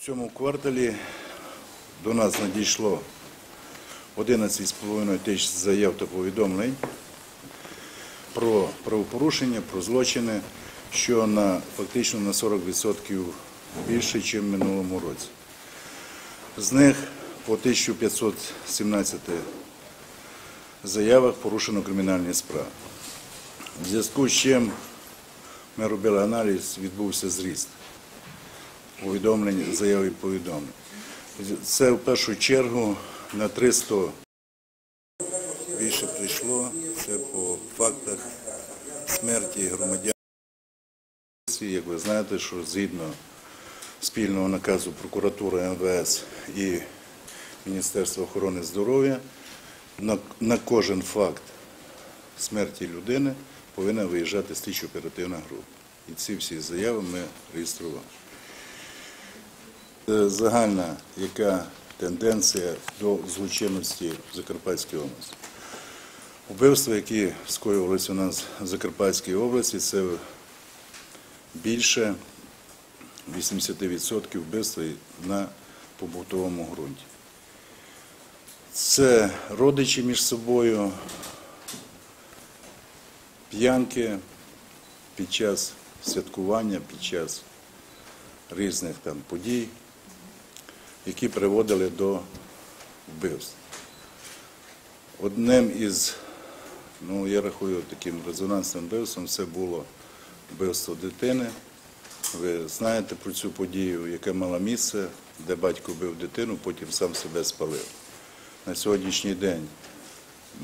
В цьому кварталі до нас надійшло 11,5 тисяч заяв та повідомлень про правопорушення, про злочини, що на, фактично на 40% більше, ніж в минулому році. З них по 1517 заявах порушено кримінальні справи. В зв'язку з чим ми робили аналіз, відбувся зріст повідомлень, заяв і повідомлень. Це в першу чергу на 300 більше прийшло. Це по фактах смерті громадян. Як ви знаєте, що згідно спільного наказу прокуратури МВС і Міністерства охорони здоров'я на, кожен факт смерті людини повинна виїжджати слідчо оперативна група. І ці всі заяви ми реєстрували. Е, Загальна яка тенденція до злочинності в Закарпатській області. Вбивства, які скоювалися у нас в Закарпатській області, це більше 80% вбивства на побутовому ґрунті. Це родичі між собою, п'янки під час святкування, під час різних там подій, які приводили до вбивств. Одним із, ну я рахую таким резонансним вбивством, це було вбивство дитини. Ви знаєте про цю подію, яка мала місце, де батько бив дитину, потім сам себе спалив. На сьогоднішній день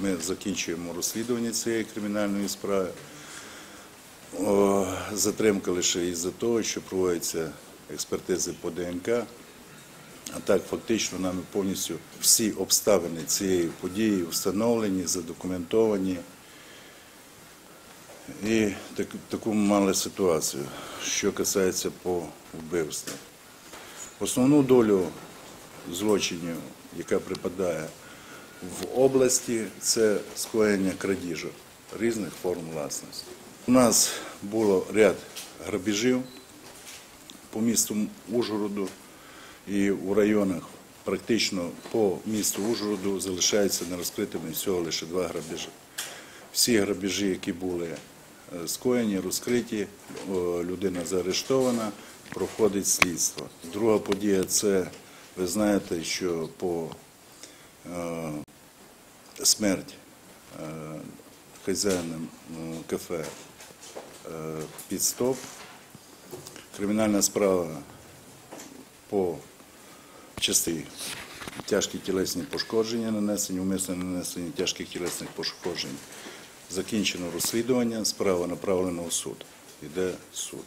ми закінчуємо розслідування цієї кримінальної справи. Затримка лише із-за того, що проводяться експертизи по ДНК. А так, фактично, нами повністю всі обставини цієї події встановлені, задокументовані. І так, таку мали ситуацію, що касається по вбивству. Основну долю злочинів, яка припадає в області, це скоєння крадіжок різних форм власності. У нас було ряд грабіжів по місту Ужгороду і у районах практично по місту Ужгороду залишаються нерозкритими всього лише два грабіжі. Всі грабіжі, які були е, скоєні, розкриті, людина заарештована, проходить слідство. Друга подія це, ви знаєте, що по е, смерть е, хазяїна е, кафе е, під стоп. Кримінальна справа по частині тяжкі тілесні пошкодження, нанесені, умисне нанесення тяжких тілесних пошкоджень. Закінчено розслідування, справа направлена у суд. Іде суд.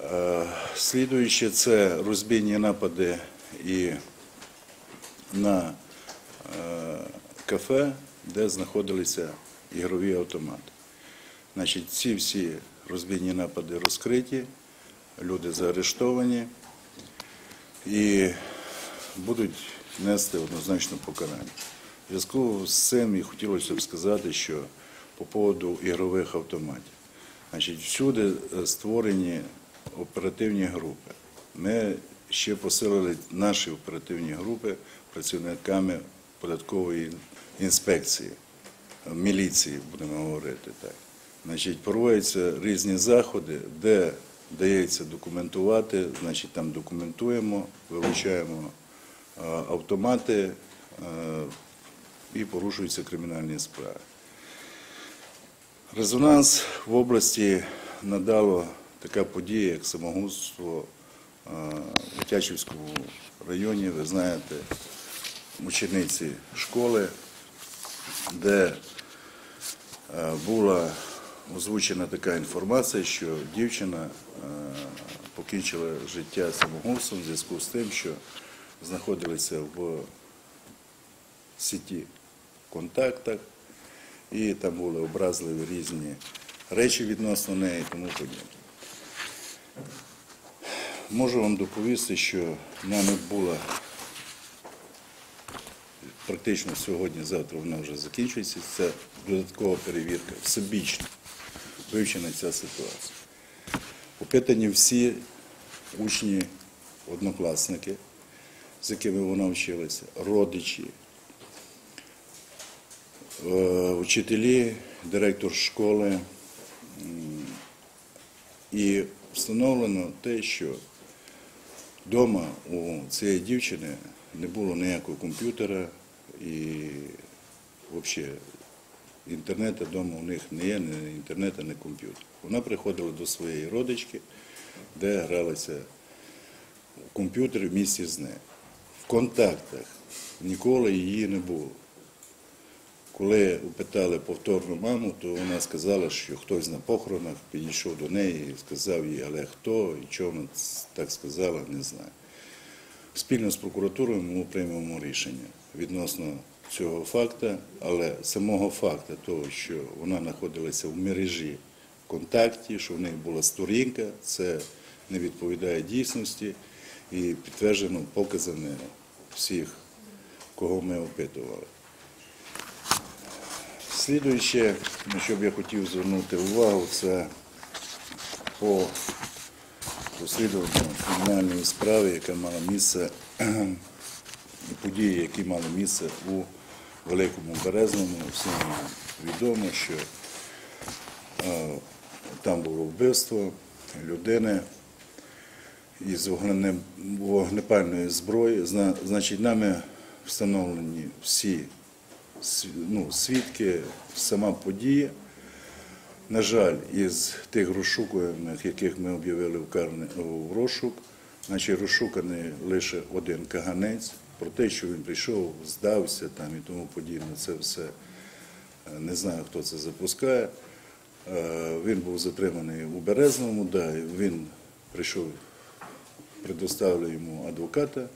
Е, Слідуюче це розбійні напади і на е, кафе, де знаходилися ігрові автомати. Значить, ці всі розбійні напади розкриті, люди заарештовані і будуть нести однозначно покарання. Зв'язку з цим і хотілося б сказати, що по поводу ігрових автоматів. Значить, всюди е, створені оперативні групи. Ми ще посилили наші оперативні групи працівниками податкової інспекції, міліції, будемо говорити так. Значить, проводяться різні заходи, де дається документувати, значить там документуємо, вилучаємо автомати е, і порушуються кримінальні справи. Резонанс в області надало така подія, як самогубство е, в Тячівському районі, ви знаєте, учениці школи, де е, була озвучена така інформація, що дівчина покінчила життя самогубством в зв'язку з тим, що знаходилися в сіті контактах, і там були образливі різні речі відносно неї і тому подібне. Можу вам доповісти, що нами була практично сьогодні-завтра вона вже закінчується. Це додаткова перевірка, всебічно вивчена ця ситуація. Опитані всі учні однокласники, з якими вона вчилася, родичі, е, вчителі, директор школи. І встановлено те, що вдома у цієї дівчини не було ніякого комп'ютера і взагалі інтернету вдома у них не є, ні інтернету, ні комп'ютер. Вона приходила до своєї родички, де гралася в комп'ютері в місті з нею. В контактах ніколи її не було. Коли питали повторно маму, то вона сказала, що хтось на похоронах підійшов до неї і сказав їй, але хто і чого вона так сказала, не знаю. Спільно з прокуратурою ми приймемо рішення відносно цього факту, але самого факту того, що вона знаходилася в мережі контакті, що в неї була сторінка, це не відповідає дійсності і підтверджено показами всіх, кого ми опитували. Слідуюче, на що б я хотів звернути увагу, це по розслідуванню кримінальної справи, яка мала місце, події, які мали місце у Великому Березному. Всім відомо, що е, там було вбивство людини із вогнепальної зброї. Значить, нами встановлені всі ну, свідки, сама подія. На жаль, із тих розшукуваних, яких ми об'явили в розшук, значить розшуканий лише один каганець. Про те, що він прийшов, здався там і тому подібне, це все е, не знаю, хто це запускає. Е, Він був затриманий у Березному, да, він прийшов, предоставили йому адвоката.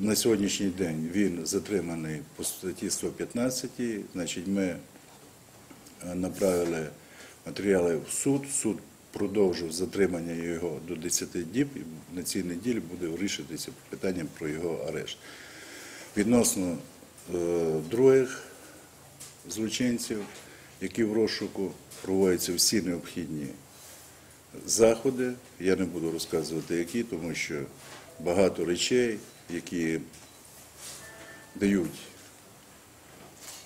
На сьогоднішній день він затриманий по статті 115, значить ми е, направили матеріали в суд. Суд продовжив затримання його до 10 діб і на цій неділі буде вирішитися питання про його арешт. Відносно е, других злочинців, які в розшуку проводяться всі необхідні заходи. Я не буду розказувати які, тому що багато речей, які дають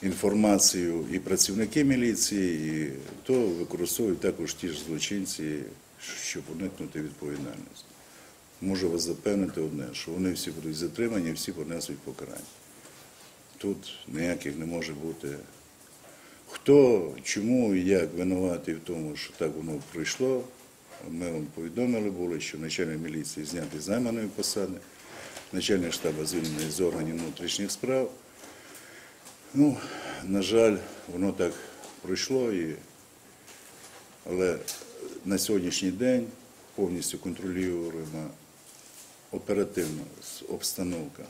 інформацію і працівники міліції, і то використовують також ті ж злочинці, щоб уникнути відповідальності. Можу вас запевнити одне, що вони всі будуть затримані, всі понесуть покарання. Тут ніяких не може бути. Хто, чому і як винуватий в тому, що так воно пройшло, ми вам повідомили були, що начальник міліції знятий з займаної посади, начальник штабу звільнений з органів внутрішніх справ. Ну, на жаль, воно так пройшло, і... але на сьогоднішній день повністю контролюємо оперативно обстановка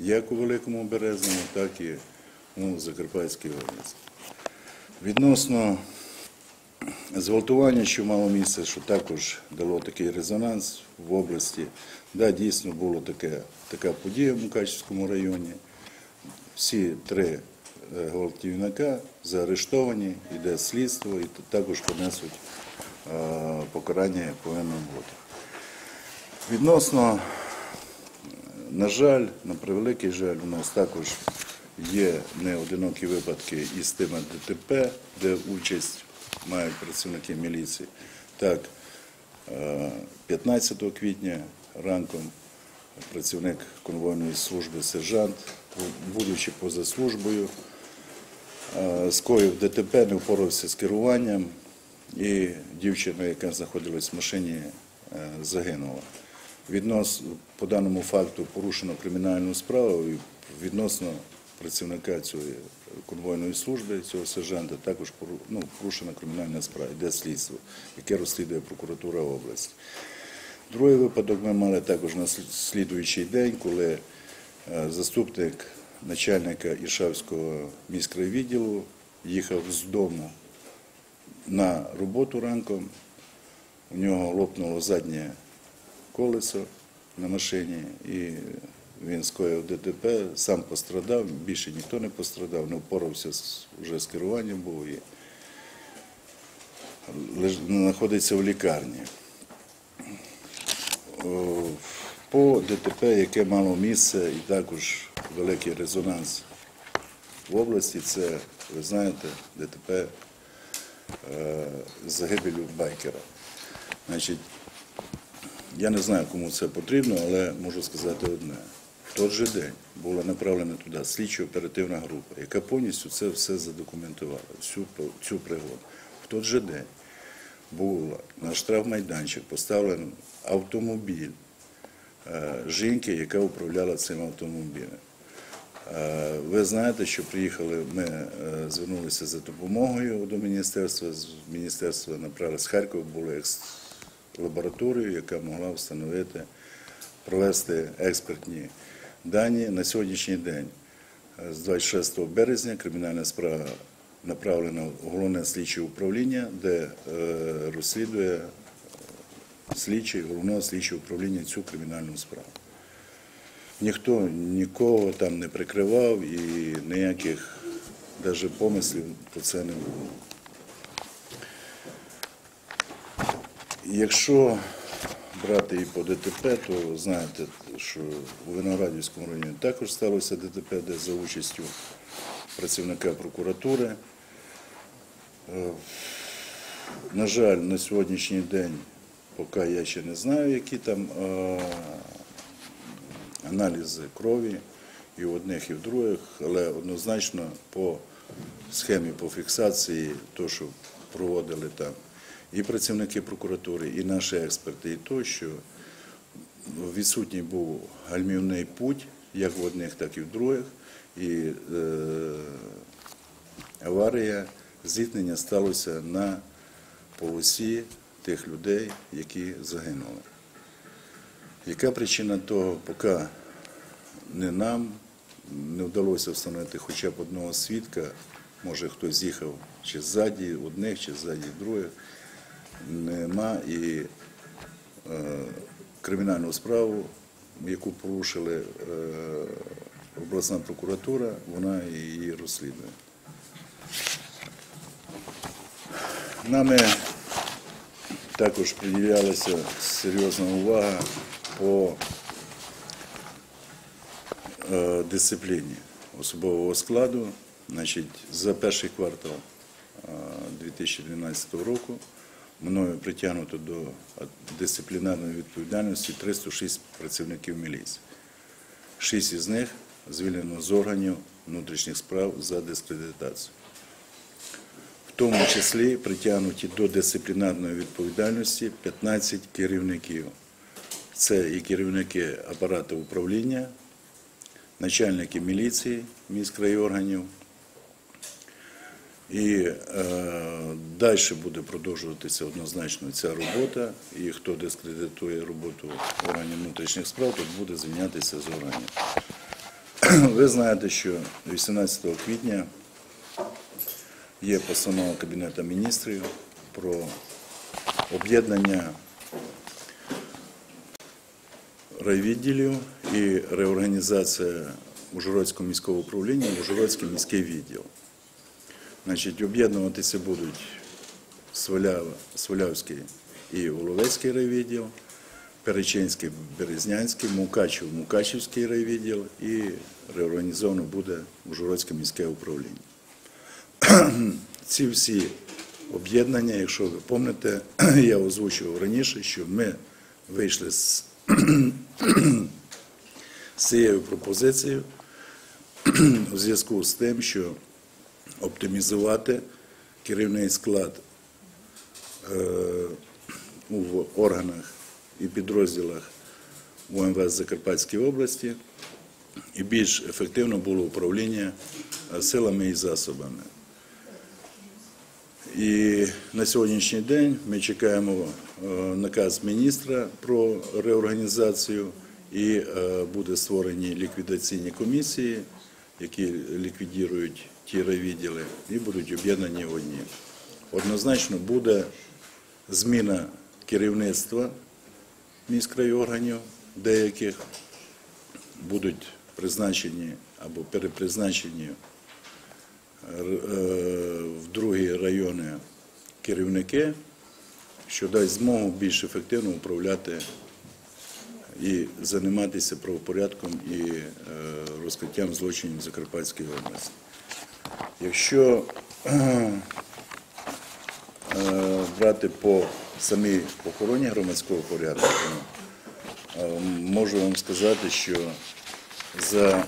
як у Великому Березному, так і у Закарпатській області. Відносно зґвалтування, що мало місце, що також дало такий резонанс в області. Да, дійсно була така подія в Мукачівському районі. Всі три гвалтівника заарештовані, йде слідство і також понесуть е, покарання, як повинно бути. Відносно, е, на жаль, на превеликий жаль, у нас також є неодинокі випадки із тими ДТП, де участь мають працівники міліції. Так, е, 15 квітня ранком працівник конвойної служби сержант, будучи поза службою, е, скоїв ДТП, не впорався з керуванням, і дівчина, яка знаходилась в машині, е, загинула. Віднос, по даному факту порушено кримінальну справу і відносно працівника цієї конвойної служби, цього сержанта, також ну, порушена кримінальна справа, йде слідство, яке розслідує прокуратура області. Другий випадок ми мали також на слідуючий день, коли е, заступник начальника Іршавського міськрайвідділу їхав з дому на роботу ранком. У нього лопнуло заднє колесо на машині, і він скоїв ДТП, сам пострадав, більше ніхто не пострадав, не впорався вже з керуванням був і знаходиться в лікарні. По ДТП, яке мало місце, і також великий резонанс в області, це, ви знаєте, ДТП е, з загибелю байкера. Значить, я не знаю, кому це потрібно, але можу сказати одне. В той же день була направлена туди слідчо-оперативна група, яка повністю це все задокументувала, всю цю пригоду. В той же день була на штрафмайданчик поставлений автомобіль жінки, яка управляла цим автомобілем. Е, Ви знаєте, що приїхали, ми е, звернулися за допомогою до міністерства. З міністерства направили з Харкова були лабораторію, яка могла встановити, провести експертні дані. На сьогоднішній день, е, з 26 березня, кримінальна справа направлена в головне слідче управління, де е, розслідує е, слідчий головного слідчого управління цю кримінальну справу. Ніхто нікого там не прикривав і ніяких навіть помислів про це не було. Якщо брати і по ДТП, то знаєте, що у Виноградівському районі також сталося ДТП, де за участю працівника прокуратури. Е, На жаль, на сьогоднішній день, поки я ще не знаю, які там е, аналізи крові і в одних, і в других, але однозначно по схемі по фіксації, то, що проводили там і працівники прокуратури, і наші експерти, і то, що відсутній був гальмівний путь, як в одних, так і в других. І е, аварія, зіткнення сталося на полосі тих людей, які загинули. Яка причина того, поки не нам не вдалося встановити хоча б одного свідка, може хтось їхав чи ззаді одних, чи ззаді других, нема і е, кримінальну справу, яку порушили е, обласна прокуратура, вона її розслідує. Нами також приділялася серйозна увага по е, дисципліні особового складу. Значить, за перший квартал е, 2012 року мною притягнуто до дисциплінарної відповідальності 306 працівників міліції. Шість із них звільнено з органів внутрішніх справ за дискредитацію. Тому числі притягнуті до дисциплінарної відповідальності 15 керівників. Це і керівники апарату управління, начальники міліції міськрайорганів. І е, далі буде продовжуватися однозначно ця робота. І хто дискредитує роботу органів внутрішніх справ, то буде звільнятися з органів. Ви знаєте, що 18 квітня є постанова Кабінету міністрів про об'єднання райвідділів і реорганізація Ужгородського міського управління в Ужгородський міський відділ. Значить, об'єднуватися будуть Сваляв, Свалявський і Воловецький райвідділ, Перечинський, Березнянський, Мукачев, Мукачівський райвідділ і реорганізовано буде Ужгородське міське управління. Ці всі об'єднання, якщо ви пам'ятаєте, я озвучував раніше, що ми вийшли з, з цією пропозицією у зв'язку з тим, що оптимізувати керівний склад е, в органах і підрозділах УМВС Закарпатської області і більш ефективно було управління е, силами і засобами. І на сьогоднішній день ми чекаємо е, наказ міністра про реорганізацію і е, буде створені ліквідаційні комісії, які ліквідують ті райвідділи і будуть об'єднані в одні. Однозначно буде зміна керівництва міськрайорганів деяких, будуть призначені або перепризначені в другі райони керівники, що дасть змогу більш ефективно управляти і займатися правопорядком і е, розкриттям злочинів в Закарпатській області. Якщо е, брати по самій охороні громадського порядку, е, можу вам сказати, що за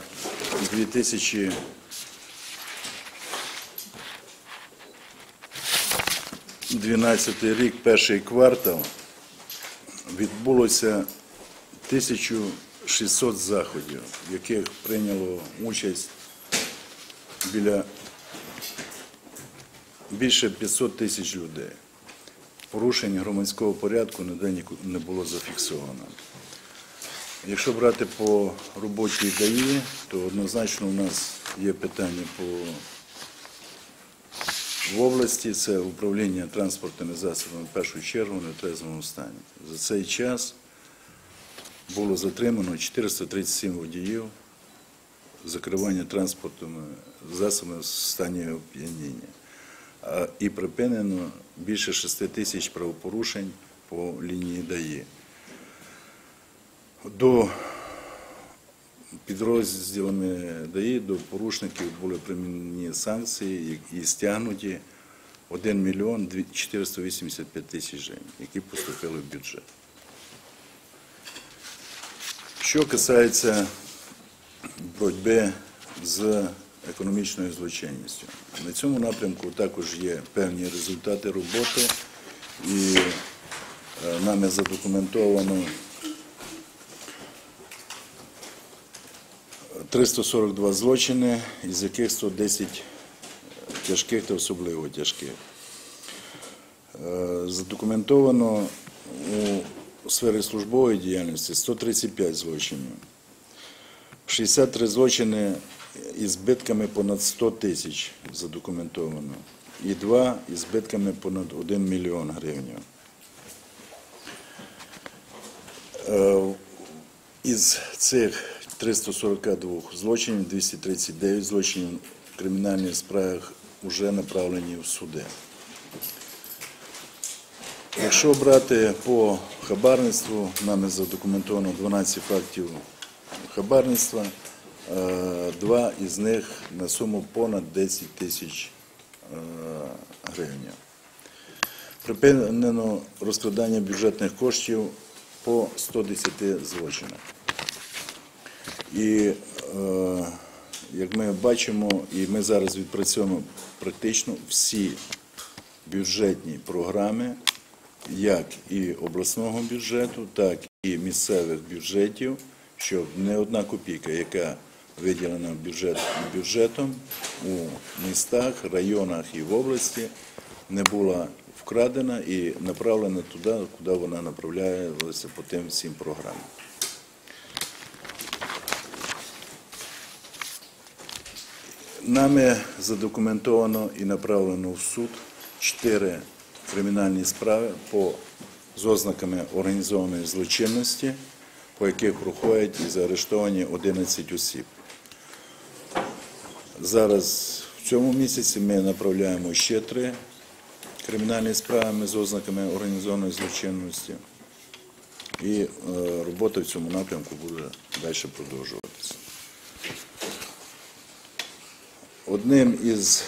2000 12 рік, перший квартал, відбулося 1600 заходів, в яких прийняло участь біля більше 500 тисяч людей. Порушень громадського порядку ніде не було зафіксовано. Якщо брати по роботі ДАІ, то однозначно у нас є питання по в області це управління транспортними засобами в першу чергу в нетрезвому стані. За цей час було затримано 437 водіїв, закривання транспортними засобами в стані оп'яніння. І припинено більше 6 тисяч правопорушень по лінії ДАІ. До підрозділами ДАІ до порушників були примінені санкції і стягнуті 1 мільйон 485 тисяч гривень, які поступили в бюджет. Що касається боротьби з економічною злочинністю. На цьому напрямку також є певні результати роботи, і е, нами задокументовано 342 злочини, із яких 110 тяжких та особливо тяжких. Е, Задокументовано у сфері службової діяльності 135 злочинів, 63 злочини із збитками понад 100 тисяч задокументовано, і два із збитками понад 1 мільйон гривень. Е, Із цих 342 злочинів, 239 злочинів в кримінальних справах вже направлені в суди. Якщо брати по хабарництву, нами задокументовано 12 фактів хабарництва, е, два із них на суму понад 10 тисяч е, гривень. Припинено розкрадання бюджетних коштів по 110 злочинах. І е, як ми бачимо, і ми зараз відпрацьовуємо практично всі бюджетні програми, як і обласного бюджету, так і місцевих бюджетів, щоб не одна копійка, яка виділена бюджет, бюджетом у містах, районах і в області, не була вкрадена і направлена туди, куди вона направлялася по тим всім програмам. Нами задокументовано і направлено в суд чотири кримінальні справи по з ознаками організованої злочинності, по яких проходять і заарештовані 11 осіб. Зараз в цьому місяці ми направляємо ще три кримінальні справи з ознаками організованої злочинності. І е, робота в цьому напрямку буде далі продовжуватися. Одним із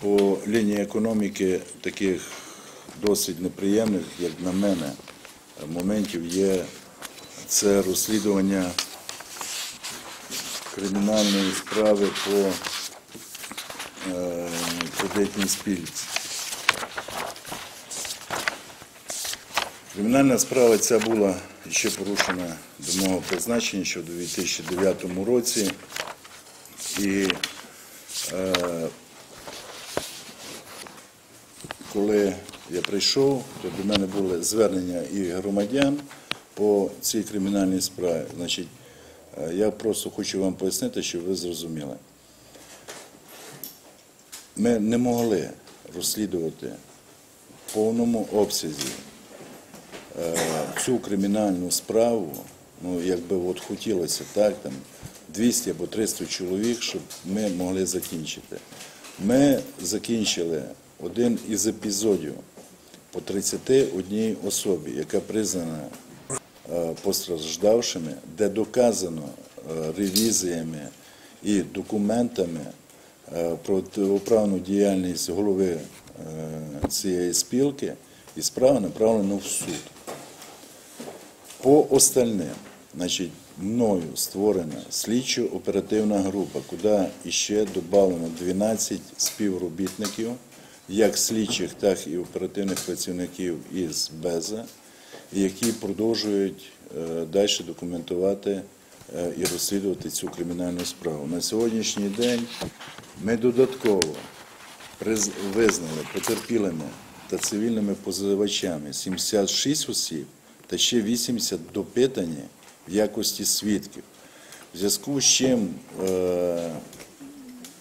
по лінії економіки таких досить неприємних, як на мене, моментів є це розслідування кримінальної справи по е, кредитній спільці. Кримінальна справа ця була ще порушена до мого призначення ще у 2009 році. І коли я прийшов, то до мене були звернення і громадян по цій кримінальній справі. Значить, е, я просто хочу вам пояснити, щоб ви зрозуміли. Ми не могли розслідувати в повному обсязі е, цю кримінальну справу, ну якби от хотілося так, там 200 або 300 чоловік, щоб ми могли закінчити. Ми закінчили один із епізодів по 31 особі, яка признана е, постраждавшими, де доказано е, ревізіями і документами е, протиправну діяльність голови цієї спілки, і справа направлена в суд. По остальним, значить, мною створена слідчо-оперативна група, куди іще додано 12 співробітників, як слідчих, так і оперативних працівників із БЕЗа, які продовжують е, далі документувати е, і розслідувати цю кримінальну справу. На сьогоднішній день ми додатково визнали потерпілими та цивільними позивачами 76 осіб та ще 80 допитані в якості свідків. В зв'язку з чим, е,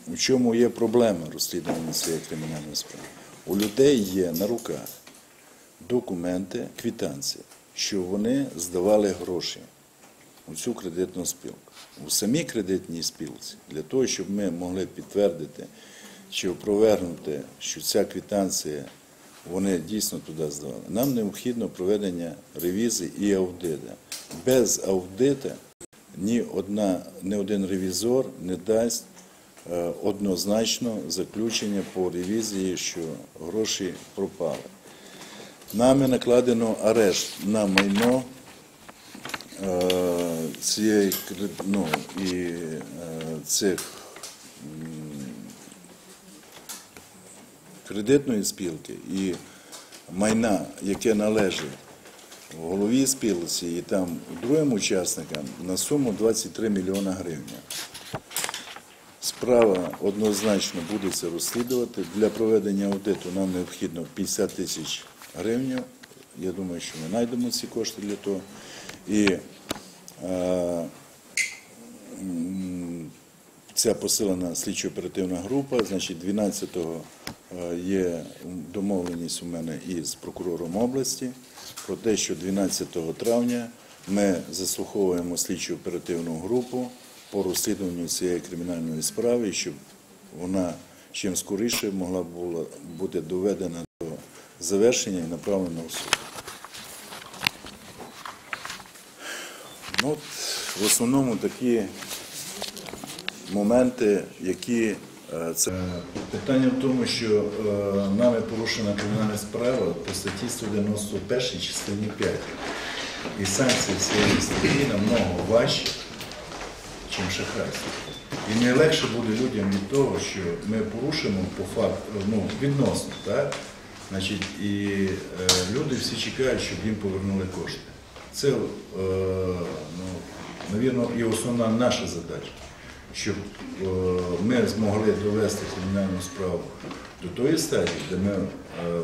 в чому є проблема розслідування цієї кримінальної справи? У людей є на руках документи, квитанції, що вони здавали гроші у цю кредитну спілку. У самій кредитній спілці, для того, щоб ми могли підтвердити чи опровергнути, що ця квитанція вони дійсно туди здавали, нам необхідно проведення ревізії і аудиту. Без аудиту ні, одна, ні один ревізор не дасть е, однозначно заключення по ревізії, що гроші пропали. Нами накладено арешт на майно е, цієї ну, і е, цих кредитної спілки і майна, яке належить голові спілці і там другим учасникам на суму 23 мільйона гривень. Справа однозначно буде це розслідувати. Для проведення аудиту нам необхідно 50 тисяч гривень. Я думаю, що ми знайдемо ці кошти для того. І е, ця посилена слідчо-оперативна група, значить, 12-го е, є домовленість у мене із прокурором області про те, що 12 травня ми заслуховуємо слідчо-оперативну групу по розслідуванню цієї кримінальної справи, щоб вона чим скоріше могла була бути доведена до завершення і направлена в суд. Ну, от, в основному такі моменти, які е, це питання в тому, що е, нами порушена кримінальна справа по статті 191 частині 5. І санкції цієї статті намного важчі, ніж шахрайство. І найлегше буде людям від того, що ми порушимо по факту, ну, відносно, так? Значить, і е, люди всі чекають, щоб їм повернули кошти. Це, е, ну, навірно, і основна наша задача, щоб е, ми змогли довести кримінальну справу до тої стадії, де ми е,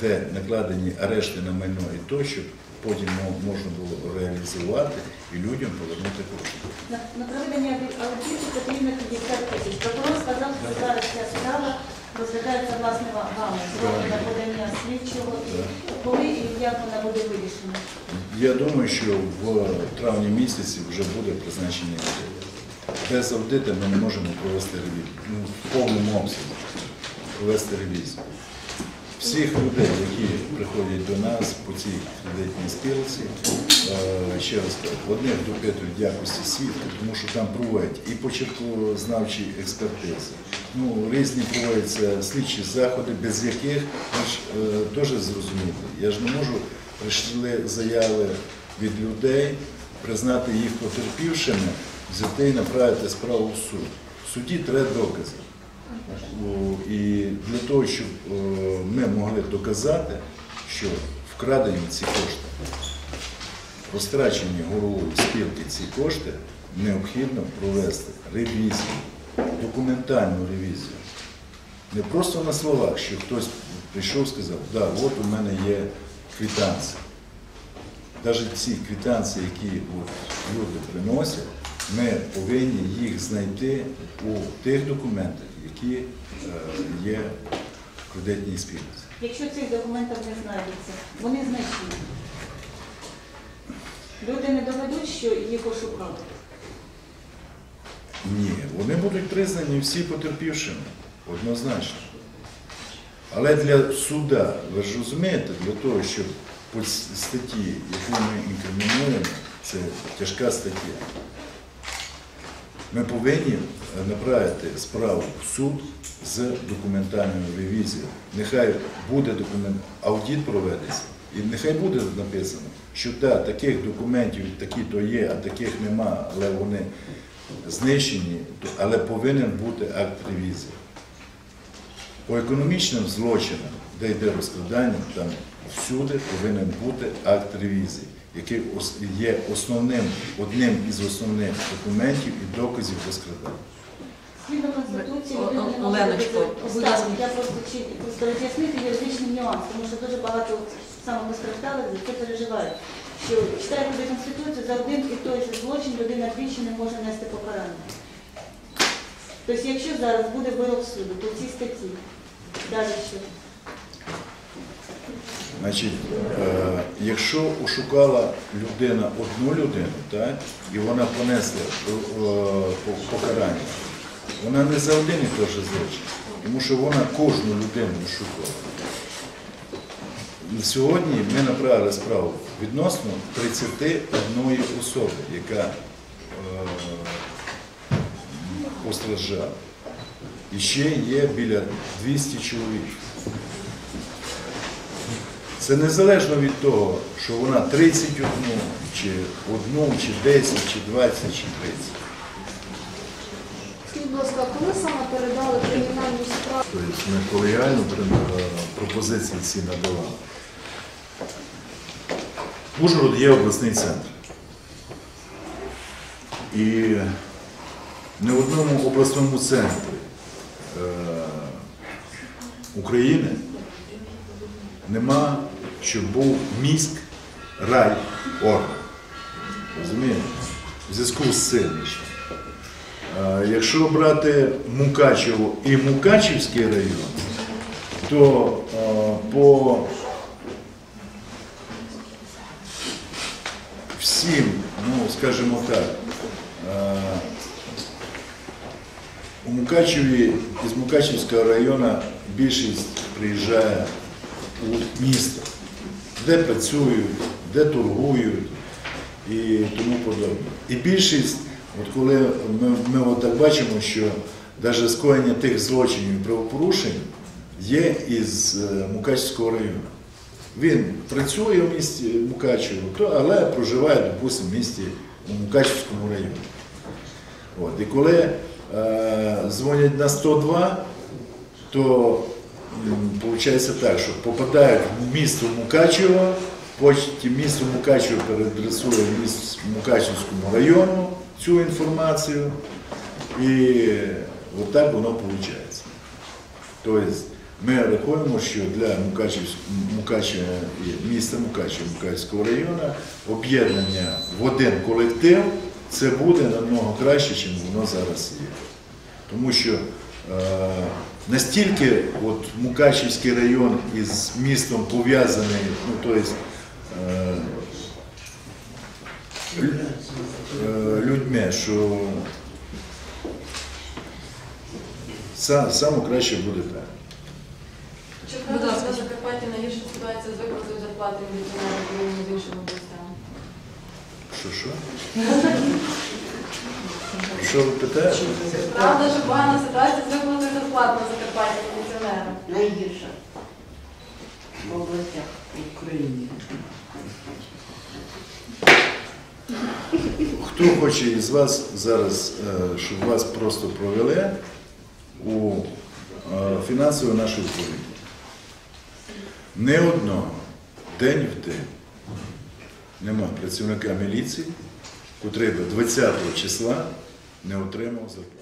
де накладені арешти на майно і то, щоб потім можна було реалізувати і людям повернути кошти. На, проведення аудиту потрібно 50 тисяч. Прокурор сказав, що зараз ця справа розглядається власне ва- вами. На подання слідчого. Коли і як вона буде вирішена? Я думаю, що в травні місяці вже буде призначений аудит. Без аудиту ми не можемо провести ревізію. Ну, в повному обсязі провести ревізію. Всіх людей, які приходять до нас по цій кредитній спілці, е, ще раз кажу, одних допитують якості свідків, тому що там проводять і почерковознавчі експертизи. Ну, різні проводяться слідчі заходи, без яких ви ж е, теж зрозуміти. Я ж не можу прийшли заяви від людей, признати їх потерпівшими, взяти і направити справу в суд. В суді треба докази. І для того, щоб е, ми могли доказати, що вкрадені ці кошти, розтрачені головою спілки ці кошти, необхідно провести ревізію, документальну ревізію. Не просто на словах, що хтось прийшов і сказав, да, от у мене є квитанція. Навіть ці квитанції, які от люди приносять, ми повинні їх знайти у тих документах, які е, є в кредитній спільниці. Якщо цих документів не знайдеться, вони знайшли. Люди не доведуть, що їх ошукали. Ні, вони будуть признані всі потерпівшими, однозначно. Але для суда, ви ж розумієте, для того, щоб по статті, яку ми інкримінуємо, це тяжка стаття. Ми повинні е, направити справу в суд з документальною ревізією. Нехай буде документ, аудит проведеться, і нехай буде написано, що да, таких документів, такі то є, а таких нема, але вони знищені, але повинен бути акт ревізії. По економічним злочинам, де йде розкрадання, там всюди повинен бути акт ревізії, який є основним, одним із основних документів і доказів розкрадання. Згідно Конституції, Оленочко, будь ласка. Я просто просто роз'яснити юридичний нюанс, тому що дуже багато саме постраждалих за це переживають. Що читаючи Конституцію, за один і той же злочин людина двічі не може нести покарання. Тобто, якщо зараз буде вирок суду по цій статті, далі що? Значить, е, якщо ошукала людина одну людину, так, і вона понесла е, покарання, вона не за один і той злочин, тому що вона кожну людину ошукала. Сьогодні ми направили справу відносно 31 особи, яка е, постраждала. І ще є біля 200 чоловік. Це незалежно від того, що вона 31, чи одну, чи 10, чи 20, чи 30. Скажіть, будь ласка, коли саме передали кримінальну справу? Тобто ми колегіально пропозиції ці надавали. Ужгород є обласний центр. І не в одному обласному центрі е, України нема, щоб був міськ, рай, орган. Розумієте? В зв'язку з цим. Якщо брати Мукачево і Мукачівський район, то по всім, ну скажімо так, у Мукачеві із Мукачівського району більшість приїжджає у місто, де працюють, де торгують і тому подобне. І більшість, от коли ми, ми от так бачимо, що навіть скоєння тих злочинів і правопорушень є із е, Мукачівського району. Він працює в місті Мукачево, але проживає, допустимо, в місті у Мукачівському районі. От, і коли е, дзвонять на 102, то виходить так, що попадають в місто Мукачево, потім місто Мукачево переадресує в міст району цю інформацію, і отак воно виходить. Тобто ми рахуємо, що для Мукачева і міста Мукачева Мукачевського району об'єднання в один колектив це буде намного краще, ніж воно зараз є. Тому що е, настільки от Мукачівський район із містом пов'язаний, ну тобто е, людьми, що са- саме краще буде так. Чи правда, що на Закарпатті найгірша ситуація з виплатою зарплати міліціонерів з іншими областями? Що що? Що ви питаєте? Правда, що погана ситуація з виплатою зарплати на Закарпатті міліціонерам? найгірша в областях України. Хто хоче із вас зараз, е, щоб вас просто провели у е, фінансову нашу управління? Не одного, день в день, нема працівника міліції, котрий би 20 числа не отримав зарплату.